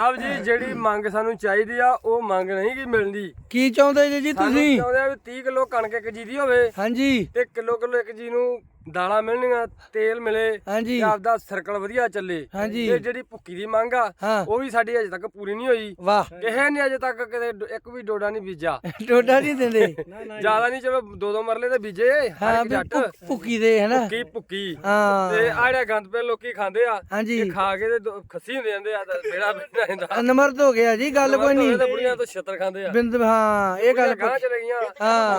ਆਪ ਜੀ ਜਿਹੜੀ ਮੰਗ ਸਾਨੂੰ ਚਾਹੀਦੀ ਆ ਉਹ ਮੰਗ ਨਹੀਂ ਕੀ ਮਿਲਦੀ ਕੀ ਚਾਹੁੰਦੇ ਜੀ ਜੀ ਸਾਨੂੰ ਤੁਸੀਂ? ਚਾਹੁੰਦੇ ਆ ਵੀ 30 ਕਿਲੋ ਕਣਕ ਇੱਕ ਜੀ ਦੀ ਹੋਵੇ ਹਾਂਜੀ। ਤੇ ਕਿਲੋ ਕਿਲੋ ਇੱਕ ਜੀ ਨੂੰ ਦਾਲਾਂ ਮਿਲਣੀਆਂ ਤੇਲ ਮਿਲੇ ਹਾਂਜੀ। ਤੇ ਆਪਦਾ ਸਰਕਲ ਵਧੀਆ ਚੱਲੇ। ਹਾਂਜੀ। ਤੇ ਜਿਹੜੀ ਭੁੱਕੀ ਦੀ ਮੰਗ ਆ ਉਹ ਵੀ ਸਾਡੀ ਅਜੇ ਤੱਕ ਪੂਰੀ ਨਹੀਂ ਹੋਈ। ਵਾਹ। ਕਿਸੇ ਨੇ ਅਜੇ ਤੱਕ ਕਿਤੇ ਇੱਕ ਵੀ ਡੋਡਾ ਨਹੀਂ ਬੀਜਾ ਟੋਡਾ ਨਹੀਂ ਦਿੰਦੇ। ਜ਼ਿਆਦਾ ਨਹੀਂ ਚਲੋ ਦੋ ਦੋ ਮਰਲੇ ਤੇ ਬੀਜੇ ਹਾਂ ਜੱਟ। ਭੁੱਕੀ ਦੇ ਹੈ ਨਾ ਭੁੱਕੀ ਭੁੱਕੀ। ਹਾਂ। ਤੇ ਆ ਜਿਹੜਾ ਗੰਦ ਪੇ ਲੋਕੀ ਖਾਂਦੇ ਆ। ਇਹ ਖਾ ਕੇ ਤੇ ਖੱਸੀ ਹੁੰਦੇ ਜਾਂਦੇ ਆ ਬੇੜਾ ਬੈਠਾ ਜਾਂਦਾ। ਨਮਰਦ ਹੋ ਗਿਆ ਜੀ ਗੱਲ ਕੋਈ ਨਹੀਂ। ਬੁੜੀਆਂ ਤੋਂ ਛੱਤਰ ਖਾਂਦੇ ਆ। ਬਿੰਦ ਹਾਂ ਇਹ ਗੱਲ ਗਾਂ ਚਲੇ ਗਈਆਂ।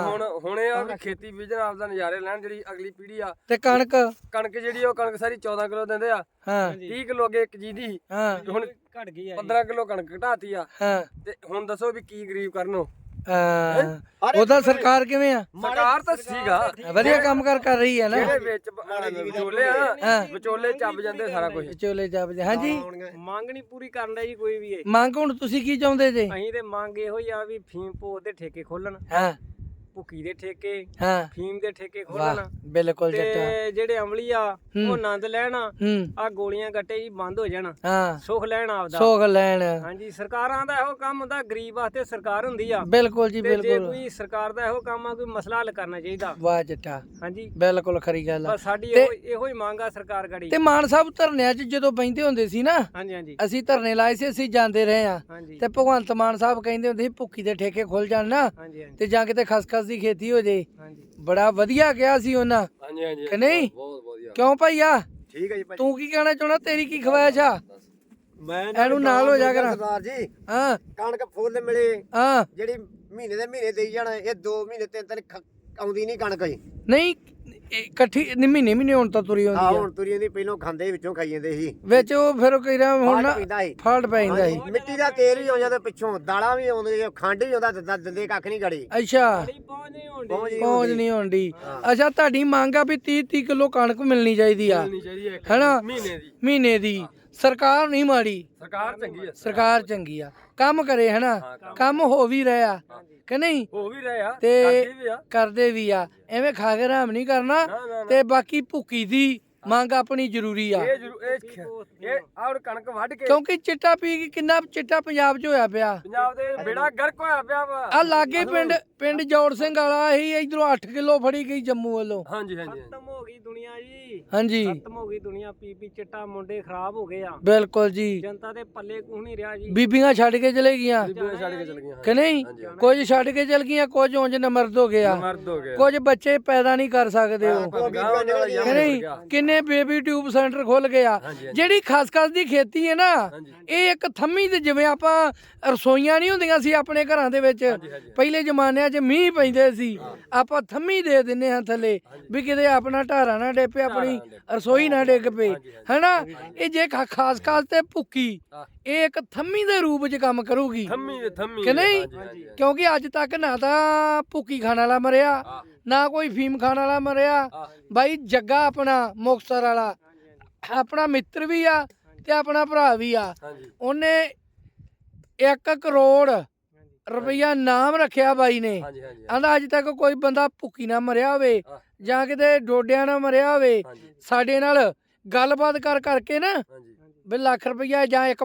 ਹੁਣ ਹੁਣ ਆ ਵੀ ਖੇਤੀ ਬੀਜਣ ਆਪਦਾ ਨਜ਼ਾਰੇ ਲੈਣ ਜਿਹੜੀ ਅਗਲੀ ਪੀੜ੍ਹੀ ਆ ਤੇ ਕਣਕ? ਕਣਕ ਜਿਹੜੀ ਉਹ ਕਣਕ ਸਾਰੀ 14 ਕਿਲੋ ਦਿੰਦੇ ਆ। ਹਾਂ। 30 ਕਿਲੋ ਅੱਗੇ ਇੱਕ ਜੀ ਦੀ। ਹਾਂ। ਹੁਣ ਘਟ ਗਈ ਆ 15 ਕਿਲੋ ਕਣਕ ਘਟਾਤੀ ਆ। ਹਾਂ। ਤੇ ਹੁਣ ਦੱਸੋ ਵੀ ਕੀ ਗਰੀਬ ਕਰਨੋ ਹਾਂ। ਉਹਦਾ ਸਰਕਾਰ ਕਿਵੇਂ ਆ? ਸਰਕਾਰ ਤਾਂ ਸੀਗਾ ਵਧੀਆ ਕੰਮ ਕਰ ਕਰ ਰਹੀ ਹੈ ਨਾ। ਜਿਹੜੇ ਵਿੱਚ ਵਿਚੋਲੇ ਆ ਵਿਚੋਲੇ ਚੱਬ ਜਾਂਦੇ ਸਾਰਾ ਕੁਝ ਚੋਲੇ ਜਾਬ ਹਾਂਜੀ। ਮੰਗ ਨਹੀਂ ਪੂਰੀ ਕਰਨ ਦਾ ਜੀ ਕੋਈ ਵੀ ਇਹ। ਮੰਗ ਹੁਣ ਤੁਸੀਂ ਕੀ ਚਾਹੁੰਦੇ ਜੇ? ਅਸੀਂ ਤੇ ਮੰਗ ਇਹੋ ਹੀ ਆ ਵੀ ਫੀਮ ਪੋਤ ਦੇ ਠੇਕੇ ਖੋਲਣ। ਹਾਂ। ਭੁੱਕੀ ਦੇ ਠੇਕੇ ਹਾਂ। ਫੀਮ ਦੇ ਠੇਕੇ ਖੋਲਣ ਬਿਲਕੁਲ ਜੱਟਾ। ਤੇ ਜਿਹੜੇ ਅਮਲੀ ਆ ਉਹ ਆਨੰਦ ਲੈਣ ਆ। ਗੋਲੀਆਂ ਗੱਟੇ ਜੀ ਬੰਦ ਹੋ ਜਾਣ। ਹਾਂ। ਸੁਖ ਲੈਣ ਆਪਦਾ। ਸੋਗ ਲੈਣ। ਹਾਂਜੀ ਸਰਕਾਰਾਂ ਦਾ ਇਹੋ ਕੰਮ ਹੁੰਦਾ ਗਰੀਬ ਵਾਸਤੇ ਸਰਕਾਰ ਹੁੰਦੀ ਆ। ਬਿਲਕੁਲ ਜੀ ਤੇ ਜੇ ਬਿਲਕੁਲ। ਕੋਈ ਸਰਕਾਰ ਦਾ ਇਹੋ ਕੰਮ ਆ ਕੋਈ ਮਸਲਾ ਹੱਲ ਕਰਨਾ ਚਾਹੀਦਾ। ਵਾਹ ਜੱਟਾ। ਹਾਂਜੀ। ਬਿਲਕੁਲ ਖਰੀ ਗੱਲ ਆ। ਸਾਡੀ ਇਹੋ ਹੀ ਮੰਗ ਆ ਸਰਕਾਰ ਗੜੀ। ਤੇ ਮਾਨ ਸਾਹਿਬ ਧਰਨਿਆਂ 'ਚ ਜਦੋਂ ਬੈਂਦੇ ਹੁੰਦੇ ਸੀ ਨਾ ਹਾਂਜੀ ਹਾਂਜੀ। ਅਸੀਂ ਧਰਨੇ ਲਾਏ ਸੀ ਅਸੀਂ ਜਾਂਦੇ ਰਹੇ ਆ। ਤੇ ਭਗਵੰਤ ਮਾਨ ਸਾਹਿਬ ਕਹਿੰਦੇ ਹੁੰਦੇ ਸੀ ਭੁੱਕੀ ਦੇ ਠੇਕੇ ਖੁੱਲ ਜਾਣ ਨਾ। ਤੇ ਜਾਂ ਕਿਤੇ ਖਸਖਸ ਦੀ ਖੇਤੀ ਹੋ ਜੇ। ਹਾਂਜੀ। ਬੜਾ ਵਧੀਆ ਕਿਹਾ ਸੀ ਉਹਨਾਂ। ਹਾਂਜੀ ਹਾਂਜੀ। ਕਿ ਨਹੀਂ? ਬਹੁਤ ਵਧੀਆ। ਕਿਉਂ ਭਾਈਆ? ਠੀਕ ਹੈ ਜੀ ਭਾਈ। ਤੂੰ ਕੀ ਕਹਿਣਾ ਚਾਹੁੰਦਾ? ਤੇਰੀ ਕੀ ਖਵਾਇਸ਼ ਆ? ਮੈਂ ਇਹਨੂੰ ਨਾਲ ਹੋ ਜਾ ਕਰਾਂ। ਸਰਦਾਰ ਜੀ। ਹਾਂ। ਕਣਕ ਫੁੱਲ ਮਿਲੇ। ਹਾਂ। ਜਿਹੜੀ ਮਹੀਨੇ ਦੇ ਮਹੀਨੇ ਦੇਈ ਜਾਣਾ ਇਹ 2 ਮਹੀਨੇ ਤਿੰਨ ਤਿੰਨ ਆਉਂਦੀ ਨਹੀਂ ਕਣਕ ਜੀ। ਨਹੀਂ ਇਕੱਠੀ ਨਹੀਂ ਮਹੀਨੇ ਮਹੀਨੇ ਹੁਣ ਤਾਂ ਤੁਰੀ ਆ ਹੁੰਦੀ ਆ। ਹੁਣ ਤੁਰੀ ਜਾਂਦੀ ਪਹਿਲੋਂ ਖਾਂਦੇ ਵਿੱਚੋਂ ਖਾਈ ਜਾਂਦੇ ਸੀ। ਵਿੱਚ ਉਹ ਫਿਰ ਉਹ ਕਹਿ ਹੁਣ ਨਾ ਫਾਲਟ ਪੈਂਦਾ ਸੀ। ਫਾਲਟ ਪੈ ਜਾਂਦਾ ਸੀ। ਮਿੱਟੀ ਦਾ ਤੇਲ ਵੀ ਆਉਂਦਾ ਤੇ ਪਿੱਛੋਂ ਦਾਲਾਂ ਵੀ ਆਉਂਦੀਆਂ ਖੰਡ ਵੀ ਆਉਂਦਾ ਦਿੰਦਾ ਦਿੰਦੇ ਕੱਖ ਨਹੀਂ ਗੜੀ। ਅੱਛਾ। ਪਹੁੰਚ ਨਹੀਂ ਪਹੁੰਚ ਹੁੰਦੀ। ਨਹੀਂ ਹੁੰਦੀ ਅੱਛਾ ਤੁਹਾਡੀ ਮੰਗ ਆ ਵੀ 30 30 ਕਿਲੋ ਕਣਕ ਮਿਲਣੀ ਚਾਹੀਦੀ ਆ। ਹੈਨਾ? ਮਹੀਨੇ ਦੀ। ਮਹੀਨੇ ਦੀ। ਸਰਕਾਰ ਨਹੀਂ ਮਾੜੀ। ਸਰਕਾਰ ਚੰਗੀ ਆ ਸਰਕਾਰ ਚੰਗੀ ਆ। ਕੰਮ ਕਰੇ ਹਨਾ। ਕੰਮ ਹੋ ਵੀ ਰਿਹਾ ਕਿ ਨਹੀਂ? ਹੋ ਵੀ ਰਹੇ ਤੇ ਕਰਦੇ ਵੀ ਆ। ਐਵੇਂ ਖਾ ਕੇ ਆਰਾਮ ਨਹੀਂ ਕਰਨਾ। ਤੇ ਬਾਕੀ ਭੁੱਕੀ ਦੀ ਮੰਗ ਆਪਣੀ ਜ਼ਰੂਰੀ ਆ। ਇਹ ਆਉਣ ਕਣਕ ਵੱਢ ਕੇ ਕਿਉਂਕਿ ਚਿੱਟਾ ਪੀ ਕੇ ਕਿੰਨਾ ਚਿੱਟਾ ਪੰਜਾਬ 'ਚ ਹੋਇਆ ਪਿਆ। ਪੰਜਾਬ ਦੇ ਬੇੜਾ ਗਰਕ ਹੋਇਆ ਪਿਆ ਵਾ। ਆ ਲਾਗੇ ਪਿੰਡ ਪਿੰਡ ਜੋੜ ਸਿੰਘ ਵਾਲਾ ਹੀ ਇਧਰੋਂ 8 ਕਿਲੋ ਫੜੀ ਗਈ ਜੰਮੂ ਵੱਲੋਂ। ਹਾਂਜੀ ਹਾਂਜੀ ਹੋ ਗਈ ਦੁਨੀਆ ਜੀ। ਹਾਂਜੀ। ਖਤਮ ਹੋ ਗਈ ਦੁਨੀਆ ਪੀ ਪੀ ਚਿੱਟਾ ਮੁੰਡੇ ਖਰਾਬ ਹੋ ਗਏ ਆ। ਬਿਲਕੁਲ ਜੀ। ਜਨਤਾ ਦੇ ਪੱਲੇ ਕੁਝ ਨਹੀਂ ਰਿਹਾ ਜੀ। ਬੀਬੀਆਂ ਛੱਡ ਕੇ ਚਲੇ ਗਈਆਂ। ਬੀਬੀਆਂ ਛੱਡ ਕੇ ਚਲ ਗਈਆਂ ਕਿ ਨਹੀਂ? ਕੁਝ ਛੱਡ ਕੇ ਚਲ ਗਈਆਂ ਕੁਝ ਉਂਝ ਨਮਰਦ ਹੋ ਗਿਆ। ਮਰਦ ਹੋ ਗਏ ਕੁਝ ਬੱਚੇ ਪੈਦਾ ਨਹੀਂ ਕਰ ਸਕਦੇ ਉਹ। ਕਿ ਨਹੀਂ? ਕਿੰਨੇ ਬੇਬੀ ਟਿਊਬ ਸੈਂਟਰ ਖੁੱਲ ਗਿਆ ਜਿਹੜੀ ਖਸਖਸ ਦੀ ਖੇਤੀ ਹੈ ਨਾ ਇਹ ਇੱਕ ਥੰਮੀ ਤੇ ਜਿਵੇਂ ਆਪਾਂ ਰਸੋਈਆਂ ਨਹੀਂ ਹੁੰਦੀਆਂ ਸੀ ਆਪਣੇ ਘਰਾਂ ਦੇ ਵਿੱਚ। ਪਹਿਲੇ ਜ਼ਮਾਨਿਆਂ 'ਚ ਮੀਂਹ ਪੈਂਦੇ ਸੀ। ਆਪਾਂ ਥੰਮੀ ਦੇ ਦਿੰਨੇ ਹਾਂ ਥੱਲੇ ਵੀ ਕਿਤੇ ਆਪਣਾ ਢਾਰਾ ਨਾ ਡੇਪੇ ਆਪਣੀ ਰਸੋਈ ਨਾ ਡਿੱਗ ਪਏ ਹੈਨਾ? ਇਹ ਜੇ ਖਾ- ਖਾਸ ਖਾਸ ਤੇ ਭੁੱਕੀ ਇਹ ਇੱਕ ਥੰਮੀ ਦੇ ਰੂਪ 'ਚ ਕੰਮ ਕਰੂਗੀ। ਥੰਮੀ ਦੇ ਥੰਮੀ ਕਿ ਨਹੀਂ? ਹਾਂਜੀ, ਹਾਂਜੀ। ਕਿਉਂਕਿ ਅੱਜ ਤੱਕ ਨਾ ਤਾਂ ਭੁੱਕੀ ਖਾਣ ਵਾਲਾ ਮਰਿਆ ਨਾ ਕੋਈ ਫੀਮ ਖਾਣ ਵਾਲਾ ਮਰਿਆ। ਬਾਈ ਜੱਗਾ ਆਪਣਾ ਮੁਕਤਸਰ ਵਾਲਾ। ਆਪਣਾ ਮਿੱਤਰ ਵੀ ਆ ਤੇ ਆਪਣਾ ਭਰਾ ਵੀ ਆ। ਹਾਂਜੀ। ਉਹਨੇ 1 ਕਰੋੜ ਰੁਪਈਆ ਨਾਮ ਰੱਖਿਆ ਬਾਈ ਨੇ। ਹਾਂਜੀ ਹਾਂਜੀ ਆਂਦਾ ਅੱਜ ਤੱਕ ਕੋਈ ਬੰਦਾ ਭੁੱਕੀ ਨਾ ਮਰਿਆ ਹੋਵੇ ਹਾਂ। ਜਾਂ ਕਿਤੇ ਡੋਡਿਆਂ ਨਾਲ ਮਰਿਆ ਹੋਵੇ। ਹਾਂਜੀ। ਸਾਡੇ ਨਾਲ ਗੱਲਬਾਤ ਕਰ ਕਰਕੇ ਨਾ ਹਾਂਜੀ। ਵੀ ਲੱਖ ਰੁਪਈਆ ਜਾਂ ਇੱਕ